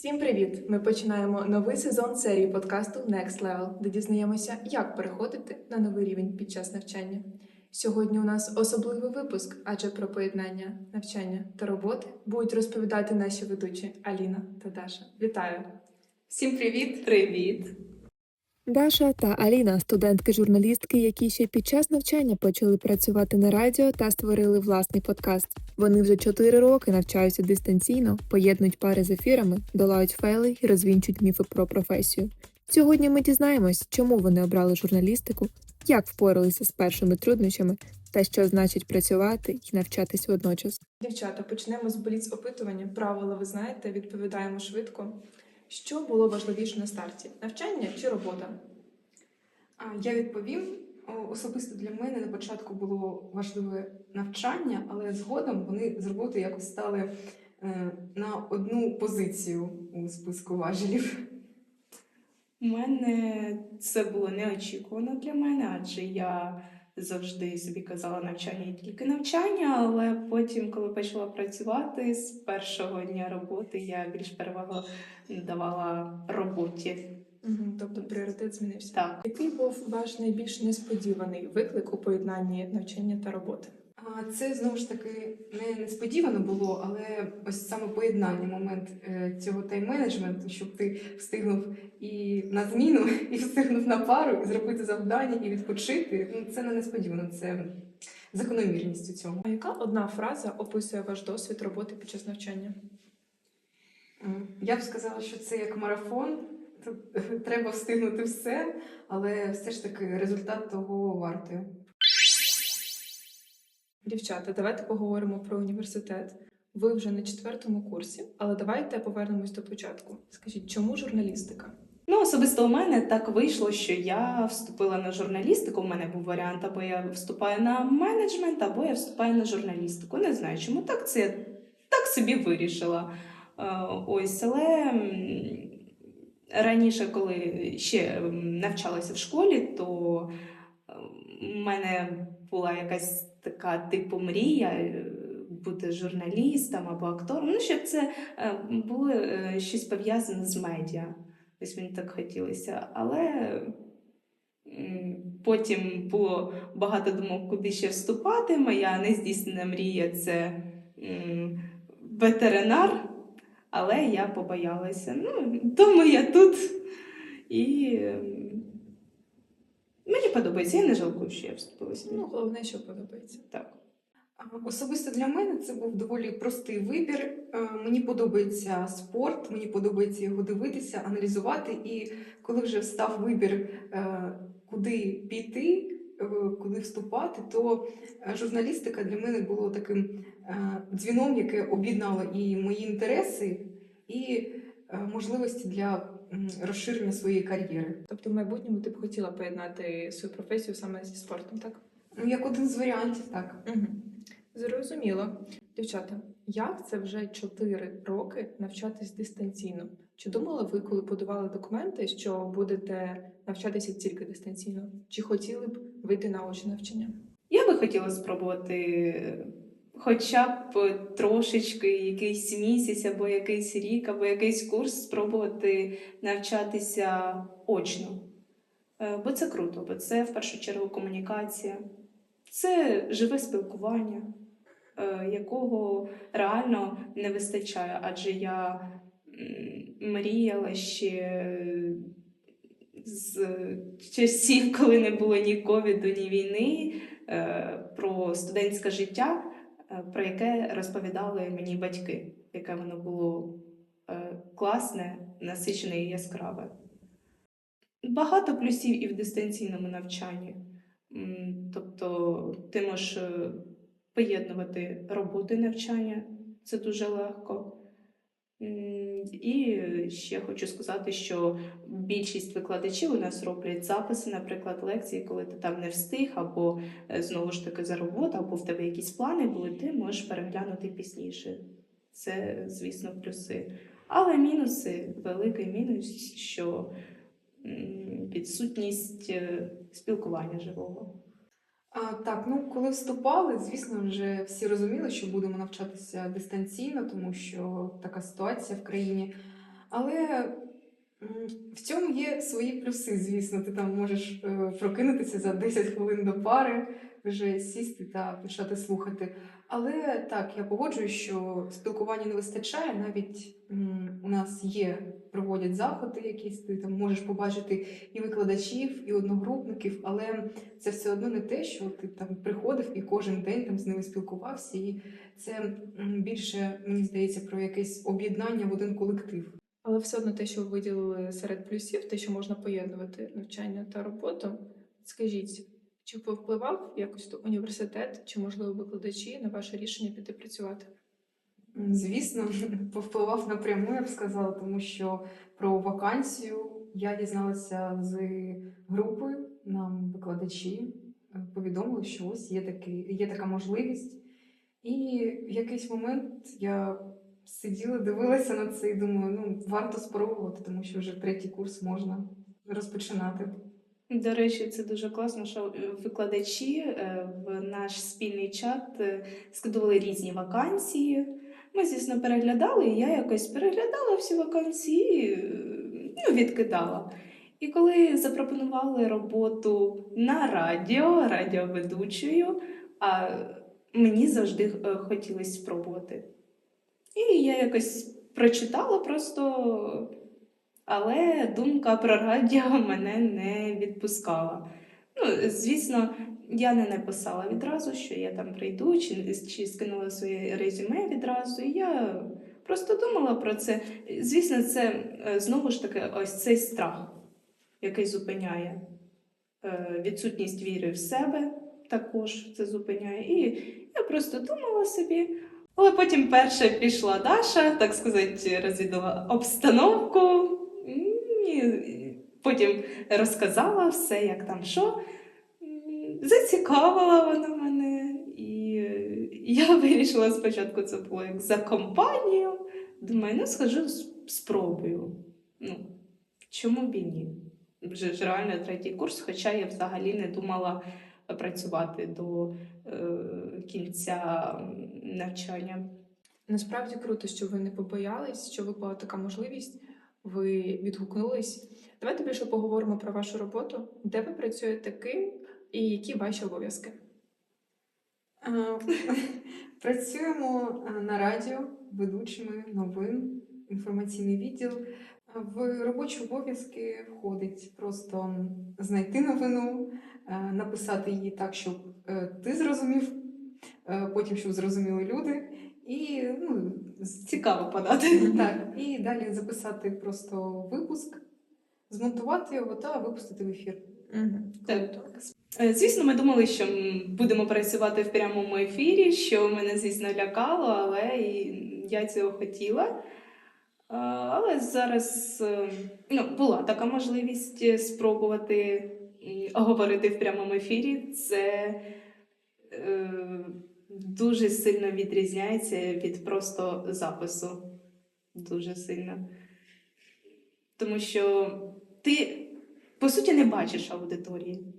Всім привіт! Ми починаємо новий сезон серії подкасту Next Level, де дізнаємося, як переходити на новий рівень під час навчання. Сьогодні у нас особливий випуск, адже про поєднання навчання та роботи будуть розповідати наші ведучі Аліна та Даша. Вітаю! Всім привіт! Привіт! Даша та Аліна студентки-журналістки, які ще під час навчання почали працювати на радіо та створили власний подкаст. Вони вже 4 роки навчаються дистанційно, поєднують пари з ефірами, долають фейли і розвінчують міфи про професію. Сьогодні ми дізнаємось, чому вони обрали журналістику, як впоралися з першими труднощами та що значить працювати і навчатись водночас. Дівчата, почнемо з бліц опитування. Правила ви знаєте, відповідаємо швидко. Що було важливіше на старті: навчання чи робота? Я відповім. Особисто для мене на початку було важливе навчання, але згодом вони з роботи якось стали е, на одну позицію у списку важелів. У мене це було неочікувано для мене, адже я завжди собі казала навчання і тільки навчання, але потім, коли почала працювати з першого дня роботи, я більш перевагу давала роботі. Угу, тобто пріоритет змінився. Так. Який був ваш найбільш несподіваний виклик у поєднанні навчання та роботи? А Це знову ж таки не несподівано було, але ось саме поєднання, момент е, цього тайм-менеджменту, щоб ти встигнув і на зміну, і встигнув на пару, і зробити завдання, і відпочити. Ну це не несподівано, це закономірність у цьому. А яка одна фраза описує ваш досвід роботи під час навчання? Я б сказала, що це як марафон. Тут треба встигнути все, але все ж таки результат того вартий. Дівчата, давайте поговоримо про університет. Ви вже на четвертому курсі, але давайте повернемось до початку. Скажіть, чому журналістика? Ну, особисто у мене так вийшло, що я вступила на журналістику. У мене був варіант, або я вступаю на менеджмент, або я вступаю на журналістику. Не знаю, чому так це я так собі вирішила. Е, Ось, але раніше, коли ще навчалася в школі, то в мене була якась така типу мрія е, бути журналістом або актором. Ну, щоб це е, було е, щось пов'язане з медіа. Ось мені так хотілося. Але потім було багато думок, куди ще вступати. Моя нездійснена мрія це ветеринар, але я побоялася. Ну, тому я тут. І мені подобається, я не жалкую, що я вступила сюди. Ну, головне, що подобається. Так. Особисто для мене це був доволі простий вибір. Е, Мені подобається спорт, мені подобається його дивитися, аналізувати. І коли вже встав вибір, е, куди піти, куди вступати, то е, журналістика для мене було таким е, дзвіном, яке об'єднало і мої інтереси, і е, можливості для розширення своєї кар'єри. Тобто, в майбутньому ти б хотіла поєднати свою професію саме зі спортом, так? Ну, як один з варіантів, так. Угу. Зрозуміло. Дівчата, як це вже 4 роки навчатись дистанційно? Чи думали ви, коли подавали документи, що будете навчатися тільки дистанційно? Чи хотіли б вийти на очне навчання? Я би хотіла спробувати хоча б трошечки якийсь місяць, або якийсь рік, або якийсь курс спробувати навчатися очно. Е, Бо це круто, бо це в першу чергу комунікація, це живе спілкування, е, якого реально не вистачає, адже я мріяла ще з часів, коли не було ні ковіду, ні війни, е, про студентське життя, е, про яке розповідали мені батьки, яке воно було е, класне, насичене і яскраве. Багато плюсів і в дистанційному навчанні. Тобто ти можеш поєднувати роботу і навчання, це дуже легко. І ще хочу сказати, що більшість викладачів у нас роблять записи, наприклад, лекції, коли ти там не встиг, або е, знову ж таки за роботу, або в тебе якісь плани були, ти можеш переглянути пізніше. Це, звісно, плюси. Але мінуси, великий мінус, що відсутність е, спілкування живого. А, так, ну коли вступали, звісно, вже всі розуміли, що будемо навчатися дистанційно, тому що така ситуація в країні. Але в цьому є свої плюси, звісно. Ти там можеш е, прокинутися за 10 хвилин до пари, вже сісти та почати слухати. Але так, я погоджуюсь, що спілкування не вистачає. Навіть у нас є, проводять заходи, якісь ти там можеш побачити і викладачів, і одногрупників, але це все одно не те, що ти там приходив і кожен день там з ними спілкувався. І це більше, мені здається, про якесь об'єднання в один колектив. Але все одно те, що ви виділили серед плюсів, те, що можна поєднувати навчання та роботу. Скажіть, чи повпливав якось університет, чи можливо викладачі на ваше рішення піти працювати? Звісно, повпливав напряму, я б сказала, тому що про вакансію я дізналася з групи. Нам викладачі е, повідомили, що ось є, такий, є така можливість. І в якийсь момент я сиділа, дивилася на це і думаю, ну варто спробувати, тому що вже третій курс можна розпочинати. До речі, це дуже класно, що е, викладачі е, в наш спільний чат е, скидували різні вакансії. Ми, звісно, переглядали, і я якось переглядала всі вакансії, ну, відкидала. І коли запропонували роботу на радіо, радіоведучою, а мені завжди хотілося спробувати. І я якось прочитала просто але думка про радіо мене не відпускала. Ну, звісно, я не написала відразу, що я там прийду, чи, чи скинула своє резюме відразу. І я просто думала про це. Звісно, це е, знову ж таки ось цей страх, який зупиняє. Е, Відсутність віри в себе також це зупиняє. І я просто думала собі. Але потім перша пішла Даша, так сказати, розвідала обстановку. І потім розказала все, як там що. Зацікавила вона мене. І я вирішила спочатку це було як за компанію. Думаю, ну схожу, спробую. Ну, чому б і ні? Вже ж реально третій курс, хоча я взагалі не думала працювати до е, кінця навчання. Насправді круто, що ви не побоялись, що випала така можливість, ви відгукнулись. Давайте більше поговоримо про вашу роботу, де ви працюєте ким і які ваші обов'язки. Е, Працюємо е, на радіо ведучими новин, інформаційний відділ. В робочі обов'язки входить просто знайти новину, е, написати її так, щоб ти зрозумів, потім щоб зрозуміли люди, і ну, Цікаво подати. так, і далі записати просто випуск, змонтувати його та випустити в ефір. Так. Е, Звісно, ми думали, що будемо працювати в прямому ефірі, що мене, звісно, лякало, але і я цього хотіла. Е, Але зараз е, ну, була така можливість спробувати говорити в прямому ефірі. Це е, дуже сильно відрізняється від просто запису. Дуже сильно. Тому що ти, по суті, не бачиш аудиторії.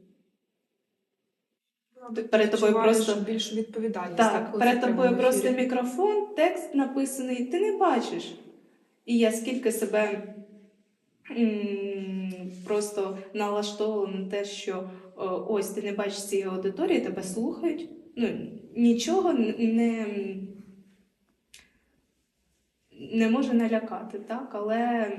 Перед тобою просто- більшу відповідальність. Так, коли перед тобою просто мікрофон, текст написаний, ти не бачиш. І я скільки себе м, просто налаштовувала на те, що ось ти не бачиш цієї аудиторії, тебе слухають. Ну, нічого не, не може налякати, так? але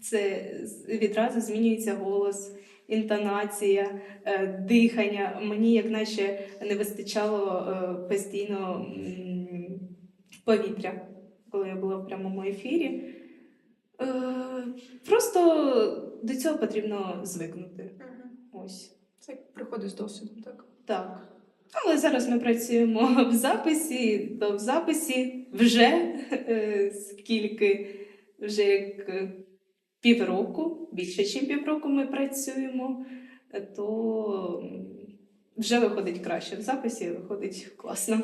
це відразу змінюється голос, інтонація, е, дихання. Мені як наче не вистачало е, постійно повітря, коли я була в прямому ефірі. Е, Просто до цього потрібно звикнути. Ось Це приходить з досвідом, так? Так. Але зараз ми працюємо в записі, то в записі вже е, скільки, вже як е, півроку, більше, ніж півроку ми працюємо, то вже виходить краще. В записі виходить класно.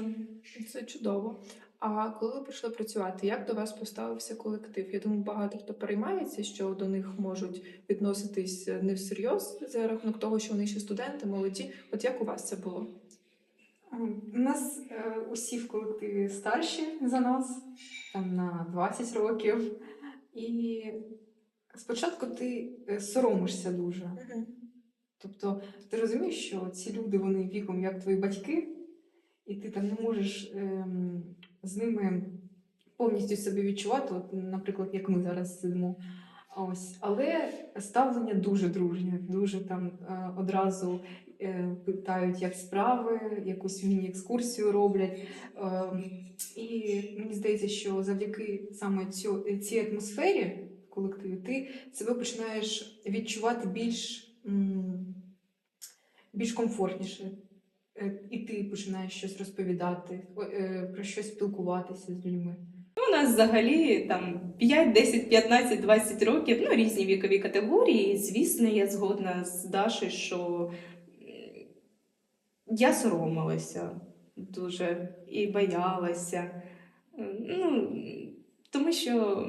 Це чудово. А коли ви прийшли працювати, як до вас поставився колектив? Я думаю, багато хто переймається, що до них можуть відноситись не всерйоз за рахунок того, що вони ще студенти, молоді. От як у вас це було? Ем, У нас е, усі в колективі старші за нас, там на 20 років. І спочатку ти е, соромишся дуже. Тобто ти розумієш, що ці люди вони віком як твої батьки, і ти там не можеш ем, з ними повністю себе відчувати, от, наприклад, як ми зараз сидимо. Ось, але ставлення дуже дружнє, дуже там е, одразу е, питають, як справи, якусь міні-екскурсію роблять. Е, і мені здається, що завдяки саме цій атмосфері в колективі ти себе починаєш відчувати більш, більш комфортніше. Е, І ти починаєш щось розповідати, е, про щось спілкуватися з людьми. Ну, у нас взагалі там 5, 10, 15, 20 років, ну різні вікові категорії. Звісно, я згодна з Дашею, що я соромилася дуже і боялася. Ну, тому що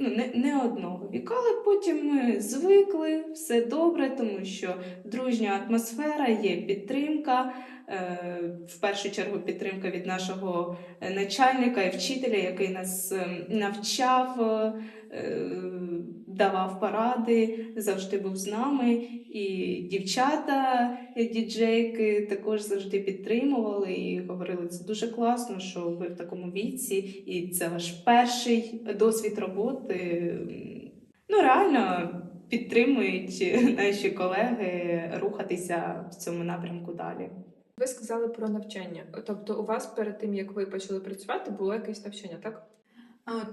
ну, не, не одного віка, але потім ми звикли, все добре, тому що дружня атмосфера, є підтримка. е, В першу чергу підтримка від нашого е, начальника і вчителя, який нас е, навчав, е, давав поради, завжди був з нами. І дівчата, е, діджейки, також завжди підтримували і говорили, це дуже класно, що ви в такому віці, і це ваш перший досвід роботи. Ну, реально підтримують наші колеги рухатися в цьому напрямку далі. Ви сказали про навчання. Тобто, у вас перед тим як ви почали працювати, було якесь навчання, так?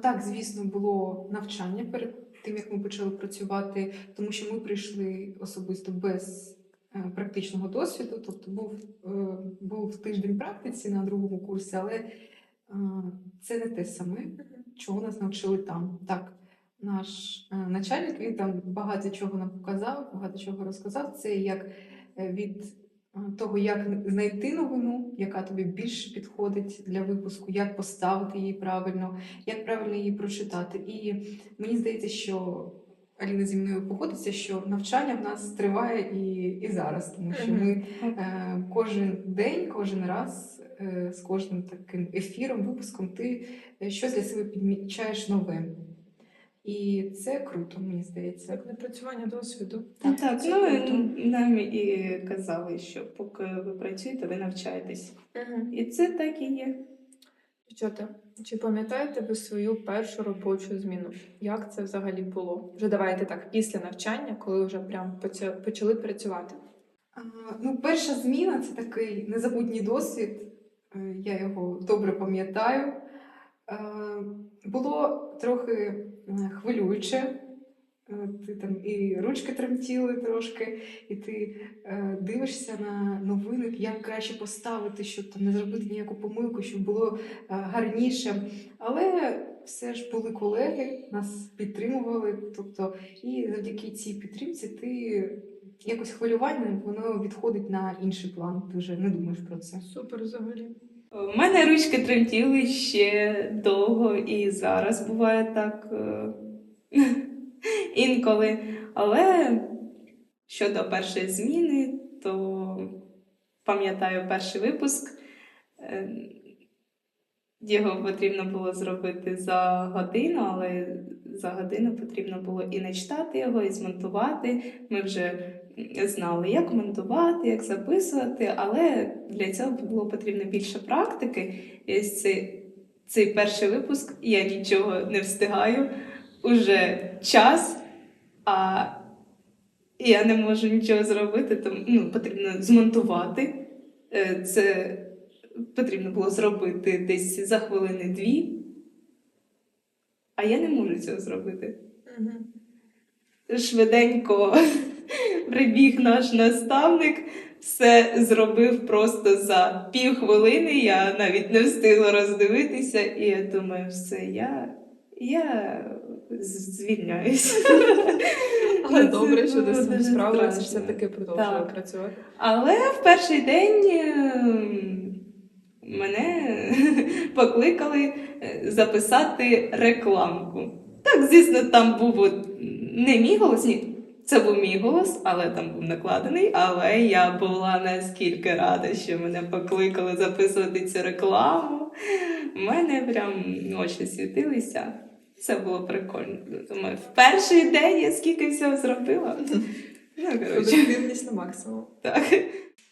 Так, звісно, було навчання перед тим, як ми почали працювати, тому що ми прийшли особисто без е, практичного досвіду. Тобто був, е, був тиждень практиці на другому курсі, але е, це не те саме, чого нас навчили там. Так, наш начальник він там багато чого нам показав, багато чого розказав. Це як від того, як знайти новину, яка тобі більше підходить для випуску, як поставити її правильно, як правильно її прочитати. І мені здається, що Аліна зі мною погодиться, що навчання в нас триває і, і зараз, тому що ми е, кожен день, кожен раз е, з кожним таким ефіром, випуском, ти е, щось для себе підмічаєш нове. І це круто, мені здається. Як напрацювання досвіду. Так, так це ну круто. нам і казали, що поки ви працюєте, ви навчаєтесь. І це так і є. Дівчата, чи пам'ятаєте ви свою першу робочу зміну? Як це взагалі було? Вже давайте так, після навчання, коли вже прям почали працювати. А, Ну, перша зміна це такий незабутній досвід. Е, Я його добре пам'ятаю. Е, Було трохи е, хвилююче. Е, Ти там і ручки тремтіли трошки, і ти дивишся на новини, як краще поставити, щоб там не зробити ніяку помилку, щоб було гарніше. Але все ж були колеги, нас підтримували. Тобто, і завдяки цій підтримці ти якось хвилювання, воно відходить на інший план. Ти вже не думаєш про це. Супер взагалі. У мене ручки тремтіли ще довго і зараз буває так е, інколи. Але щодо першої зміни, то пам'ятаю перший випуск. Е, Його потрібно було зробити за годину, але за годину потрібно було і начитати його, і змонтувати. Ми вже знали, як монтувати, як записувати, але для цього було потрібно більше практики. І цей, цей перший випуск я нічого не встигаю. Уже час, а я не можу нічого зробити, тому ну, потрібно змонтувати. Е, Це потрібно було зробити десь за хвилини дві. А я не можу цього зробити швиденько прибіг наш наставник, все зробив просто за півхвилини. Я навіть не встигла роздивитися, і я думаю, все, я, я з- звільняюсь. Але добре, що ти з цим справилася, все-таки продовжувала працювати. Але в перший день ем, мене покликали е, записати рекламку. Так, звісно, там був не мій голос, ні. Це був мій голос, але там був накладений. Але я була наскільки рада, що мене покликали записувати цю рекламу. У мене прям очі світилися. Це було прикольно. Думаю, в перший день я скільки всього зробила. Ну, Продуктивність на максимум. так.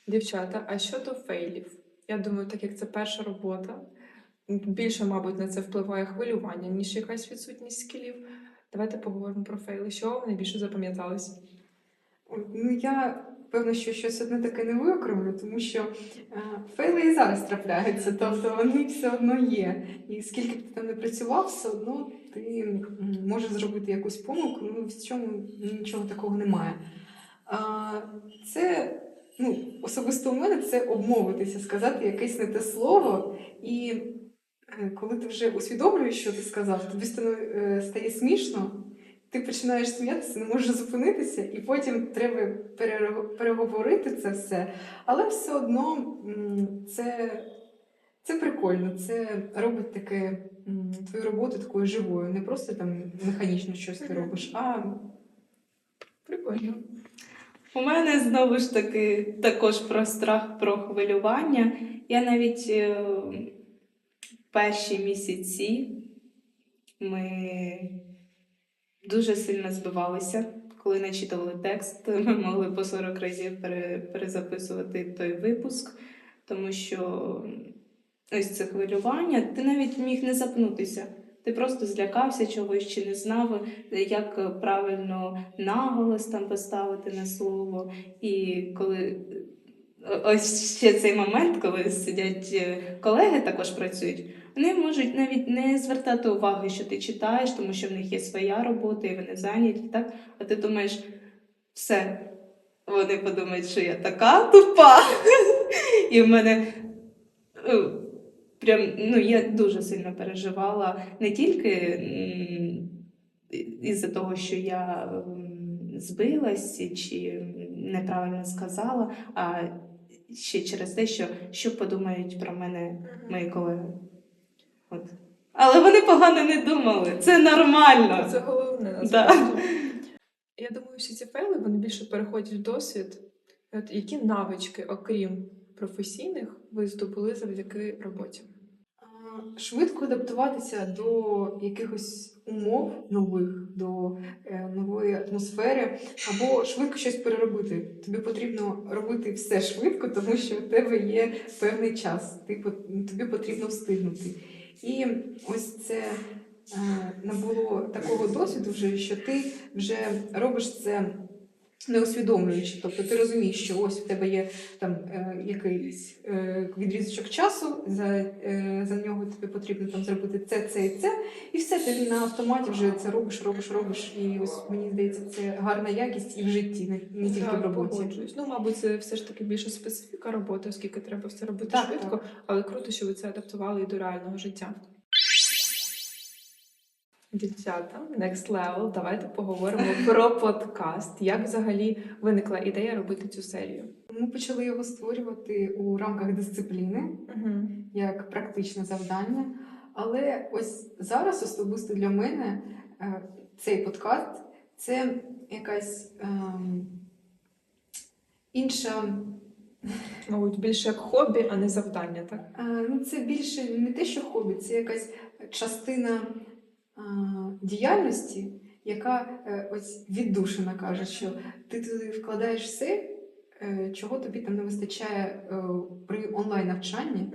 Дівчата, а щодо фейлів? Я думаю, так як це перша робота, більше, мабуть, на це впливає хвилювання, ніж якась відсутність скілів. Давайте поговоримо про фейли. Що вам найбільше запам'яталось? Ну, я певно, що щось одне таке не виокремлю, тому що е, фейли і зараз трапляються, тобто вони все одно є. І скільки б ти там не працював, все одно ти можеш зробити якусь помилку, ну в цьому нічого такого немає. А, це ну, особисто у мене це обмовитися, сказати якесь не те слово. І коли ти вже усвідомлюєш, що ти сказав, тобі е, стає смішно, ти починаєш сміятися, не можеш зупинитися, і потім треба переговорити це все. Але все одно це, це прикольно, це робить таке твою роботу такою живою. Не просто там механічно щось ти робиш, а Прикольно. У мене знову ж таки також про страх, про хвилювання. Я навіть е, перші місяці ми дуже сильно збивалися. Коли начитували текст, ми могли по 40 разів перезаписувати той випуск, тому що ось це хвилювання, ти навіть міг не запнутися. Ти просто злякався чогось чи не знав, як правильно наголос там поставити на слово. І коли ось ще цей момент, коли сидять е, колеги, також працюють, вони можуть навіть не звертати уваги, що ти читаєш, тому що в них є своя робота, і вони зайняті, так? А ти думаєш, все, вони подумають, що я така тупа. І в мене е, прям, ну, я дуже сильно переживала не тільки із-за того, що я м, збилась чи неправильно сказала, а ще через те, що, що подумають про мене мої колеги. От. Але вони погано не думали. Це нормально. Це головне Да. Я думаю, всі ці фейли вони більше переходять в досвід. От які навички, окрім професійних, ви здобули завдяки роботі? Швидко адаптуватися до якихось умов нових, до е, нової атмосфери, або швидко щось переробити. Тобі потрібно робити все швидко, тому що в тебе є певний час. Ти, тобі потрібно встигнути. І ось це е, набуло такого досвіду, вже, що ти вже робиш це не усвідомлюючи. Тобто ти розумієш, що ось в тебе є там е, якийсь е, відрізочок часу, за, е, за нього тобі потрібно там зробити це, це і це, і все ти на автоматі вже це робиш, робиш, робиш. І ось мені здається, це гарна якість і в житті, не, не тільки Так, в роботі. погоджуюсь. Ну, мабуть, це все ж таки більше специфіка роботи, оскільки треба все робити Так, швидко, так. але круто, що ви це адаптували і до реального життя. Дівчата, next level, давайте поговоримо про подкаст. Як взагалі виникла ідея робити цю серію? Ми почали його створювати у рамках дисципліни. Угу. як практичне завдання. Але ось зараз особисто для мене е, цей подкаст це якась ем, інша. Мабуть, більше як хобі, а не завдання, так? е, Ну, це більше не те, що хобі, це якась частина діяльності, яка е, ось віддушина каже, що ти туди вкладаєш все, е, чого тобі там не вистачає е, при онлайн навчанні.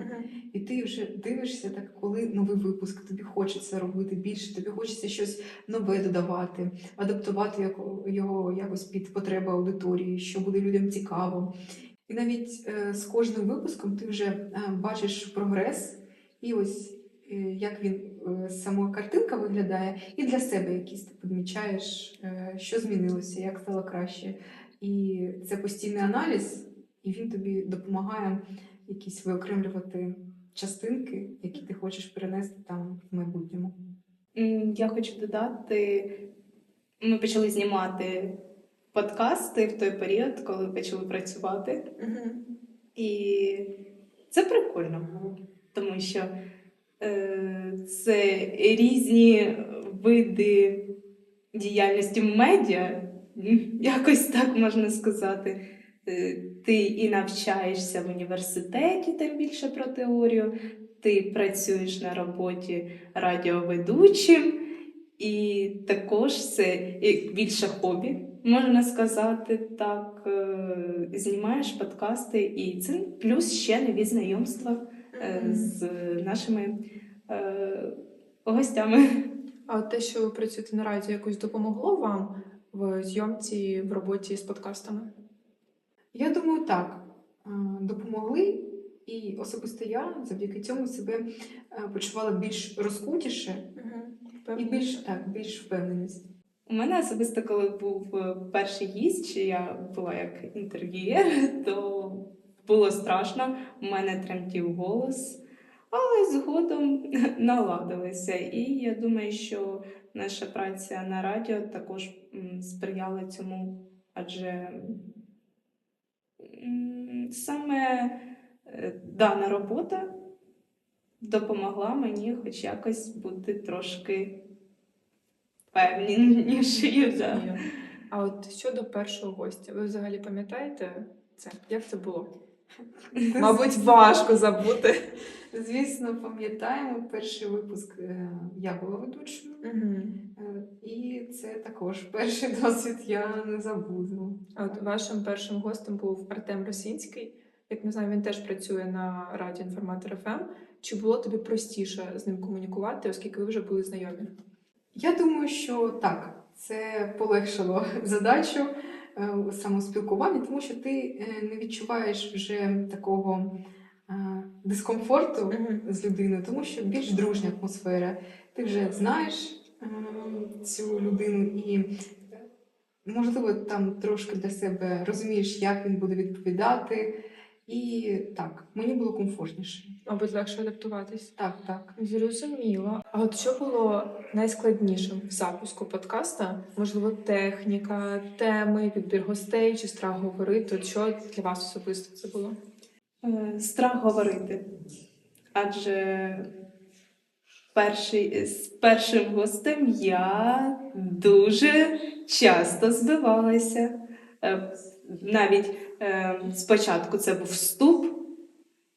І ти вже дивишся, так коли новий випуск, тобі хочеться робити більше, тобі хочеться щось нове додавати, адаптувати його якось під потреби аудиторії, що буде людям цікаво. І навіть з кожним випуском ти вже бачиш прогрес, і ось як він сама картинка виглядає, і для себе якісь ти помічаєш, е, що змінилося, як стало краще. І це постійний аналіз, і він тобі допомагає якісь виокремлювати частинки, які ти хочеш перенести там в майбутньому. Я хочу додати, ми почали знімати подкасти в той період, коли почали працювати. Угу. І це прикольно було, тому що е, це різні види діяльності в медіа, якось так можна сказати. Е, Ти і навчаєшся в університеті, тим більше про теорію, ти працюєш на роботі радіоведучим, і також це більше хобі, можна сказати так. Е, Знімаєш подкасти, і це плюс ще нові знайомства е, з нашими е, гостями. А те, що ви працюєте на радіо, якось допомогло вам в зйомці в роботі з подкастами? Я думаю, так. Е, Допомогли, і особисто я завдяки цьому себе е, почувала більш розкутіше і більш так, більш впевненість. У мене особисто, коли був е, перший гість, чи я була як інтерв'юєр, то було страшно, у мене тремтів голос, але згодом наладилися. І я думаю, що наша праця на радіо також сприяла цьому, адже саме е, дана робота допомогла мені хоч якось бути трошки впевненішою. Да. А от щодо першого гостя, ви взагалі пам'ятаєте це? Як це було? Мабуть, важко забути. Звісно, пам'ятаємо перший випуск. е, Я була ведучою, е, і це також перший досвід я не забуду. А от вашим першим гостем був Артем Росінський. Як ми знаємо, він теж працює на радіо інформатор ФМ. Чи було тобі простіше з ним комунікувати, оскільки ви вже були знайомі? Я думаю, що так, це полегшило задачу е, самоспілкування, тому що ти е, не відчуваєш вже такого е, дискомфорту з людиною, тому що більш дружня атмосфера. Ти вже знаєш цю людину і, можливо, там трошки для себе розумієш, як він буде відповідати. І так, мені було комфортніше. Мабуть, легше адаптуватись. Так, так. Зрозуміло. А от що було найскладнішим в запуску подкаста? Можливо, техніка, теми, підбір гостей чи страх говорити? От що для вас особисто це було? Е, Страх говорити. Адже перший, з першим гостем я дуже часто збивалася. Е, Навіть спочатку це був вступ,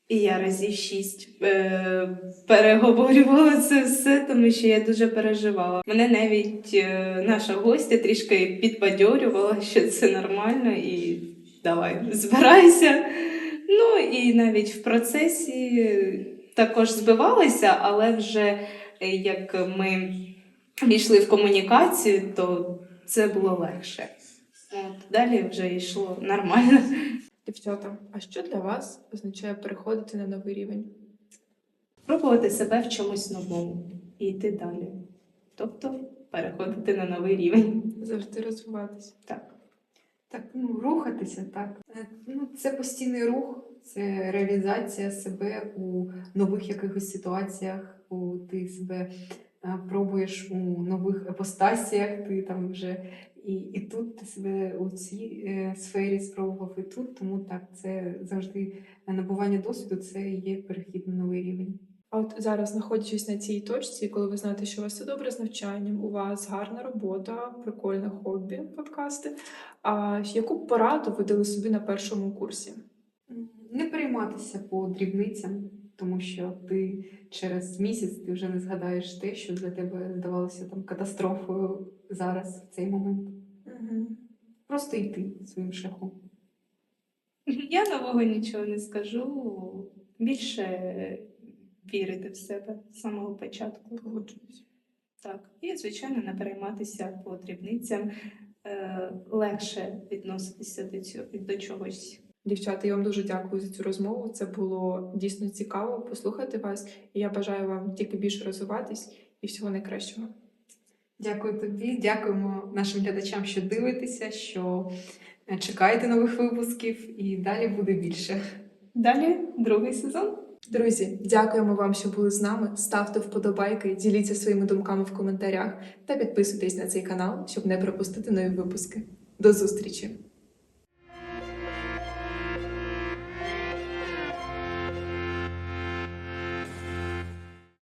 і я разів шість е, переговорювала це все, тому що я дуже переживала. Мене навіть е, наша гостя трішки підбадьорювала, що це нормально, і давай збирайся. Ну і навіть в процесі також збивалися, але вже е, як ми війшли в комунікацію, то це було легше. Далі вже йшло нормально. Дівчата, а що для вас означає переходити на новий рівень? Пробувати себе в чомусь новому і йти далі. Тобто переходити на новий рівень. Завжди розвиватися. Так. Так, ну рухатися, так. Е, Ну, це постійний рух, це реалізація себе у нових якихось ситуаціях, у ти себе е, пробуєш у нових епостасіях, ти там вже і, і тут ти себе у цій е, сфері спробував, і тут. Тому так, це завжди набування досвіду, це є перехід на новий рівень. А от зараз, знаходячись на цій точці, коли ви знаєте, що у вас все добре з навчанням, у вас гарна робота, прикольне хобі, подкасти. А яку пораду ви дали собі на першому курсі? Не перейматися по дрібницям, тому що ти через місяць ти вже не згадаєш те, що для тебе здавалося там катастрофою зараз, в цей момент. Угу. Просто йти своїм шляхом. Я нового нічого не скажу. Більше вірити в себе з самого початку. Погоджуюсь. Так, і звичайно не перейматися по дрібницям, е, легше відноситися до цього до чогось. Дівчата, я вам дуже дякую за цю розмову. Це було дійсно цікаво послухати вас. І я бажаю вам тільки більше розвиватись і всього найкращого. Дякую тобі, дякуємо нашим глядачам, що дивитеся, що е, чекаєте нових випусків, і далі буде більше. Далі другий сезон. Друзі, дякуємо вам, що були з нами. Ставте вподобайки, діліться своїми думками в коментарях та підписуйтесь на цей канал, щоб не пропустити нові випуски. До зустрічі!